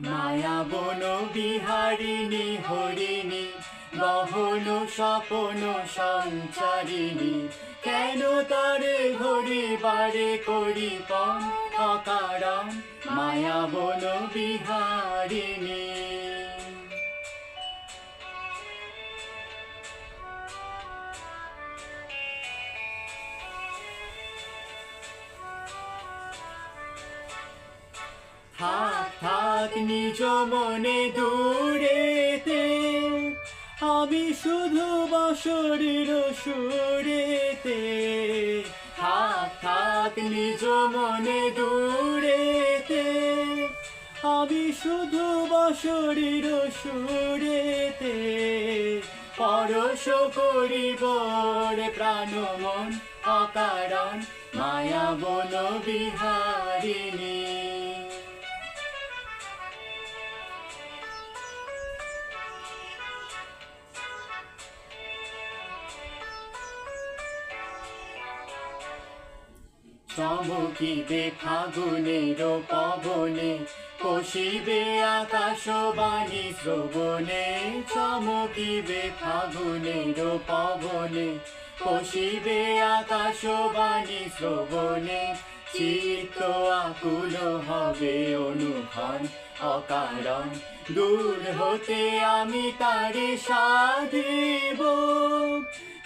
মায়া বন বিহারিণী, হরিণী, গহন স্বপন সঞ্চারিণী, কেন তারে ঘড়ি বারে করি অকারণ? মায়া বন বিহারিণী। থাক থাক নিজ মনে দূরেতে। আমি শুধু বসরির সুরেতে। থাক থাক নিজ মনে দূরেতে। আমি শুধু বসরির সুরেতে। পরশ করিব প্রাণ মন অকারণ, মায়া বন বিহারিণী চমকিবে ফাগুনের পবনে কষিবে আকাশবাণী শ্রবণে চমকিবে ফাগুনের পবনে কষিবে আকাশবাণী শ্রবণে, চিত্ত আকুল হবে অনুক্ষণ অকারণ। দূর হতে আমি তারে সাধিব,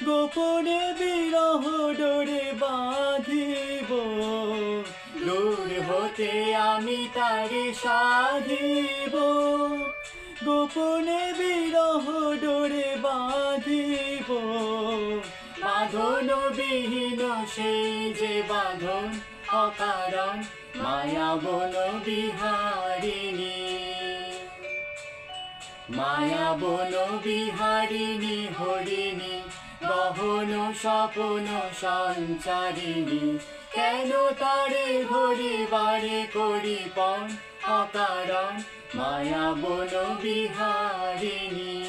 গোপনে বিরহ ডোরে বাঁধিব দূর হতে আমি তারে সাধিব। গোপনে বিরহ ডোরে বাঁধিব। বাঁধন বিহীন সেই যে বাঁধন অকারণ মায়া বন বিহারিণী মায়া বন বিহারিণী হরিণী গহন স্বপন সঞ্চারিণী কেন তারে ঘড়ি বারে করি পণ অকারণ মায়া বন বিহারিণী।